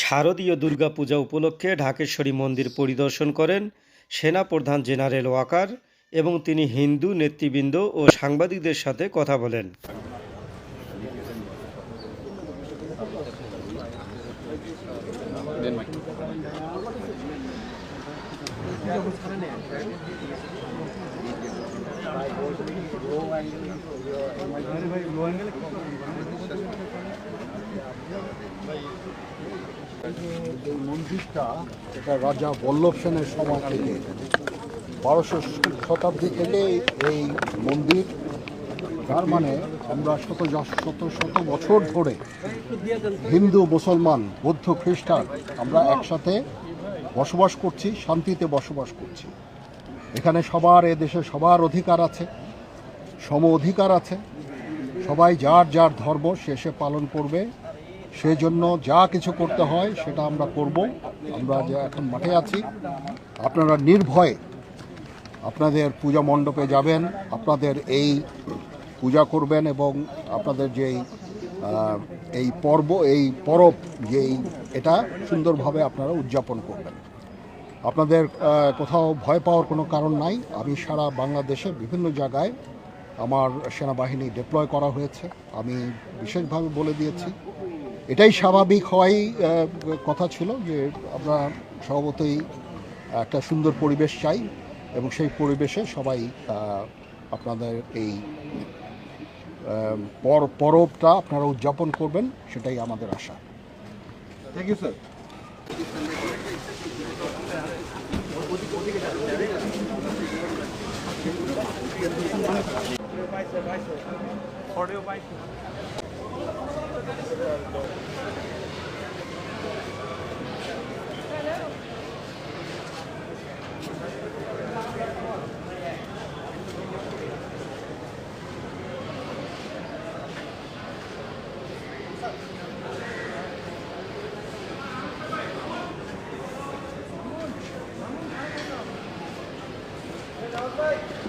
শারদীয় দুর্গাপূজা উপলক্ষে ঢাকেশ্বরী মন্দির পরিদর্শন করেন সেনাপ্রধান জেনারেল ওয়াকার এবং তিনি হিন্দু নেতৃবৃন্দ ও সাংবাদিকদের সাথে কথা বলেন। মন্দিরটা এটা রাজা বল্লভ সেনের সময় থেকে বারোশো শতাব্দী থেকে এই মন্দির। তার মানে আমরা শত শত শত বছর ধরে হিন্দু, মুসলমান, বৌদ্ধ, খ্রিস্টান আমরা একসাথে বসবাস করছি, শান্তিতে বসবাস করছি। এখানে সবার এ দেশে সবার অধিকার আছে, সম অধিকার আছে। সবাই যার যার ধর্ম সে সে পালন করবে। সেই জন্য যা কিছু করতে হয় সেটা আমরা করব। আমরা যে এখন মাঠে আছি, আপনারা নির্ভয়ে আপনাদের পূজা মণ্ডপে যাবেন, আপনাদের এই পূজা করবেন এবং আপনাদের যেই এই পর্ব, এই পরব যেই, এটা সুন্দরভাবে আপনারা উদযাপন করবেন। আপনাদের কোথাও ভয় পাওয়ার কোনো কারণ নাই। আমি সারা বাংলাদেশে বিভিন্ন জায়গায় আমার সেনাবাহিনী ডিপ্লয় করা হয়েছে। আমি বিশেষভাবে বলে দিয়েছি এটাই স্বাভাবিক হওয়াই কথা ছিল যে আমরা স্বভাবতই একটা সুন্দর পরিবেশ চাই এবং সেই পরিবেশে সবাই আপনাদের এই পর পরবটা আপনারা উদযাপন করবেন সেটাই আমাদের আশা। Thank you sir Давай!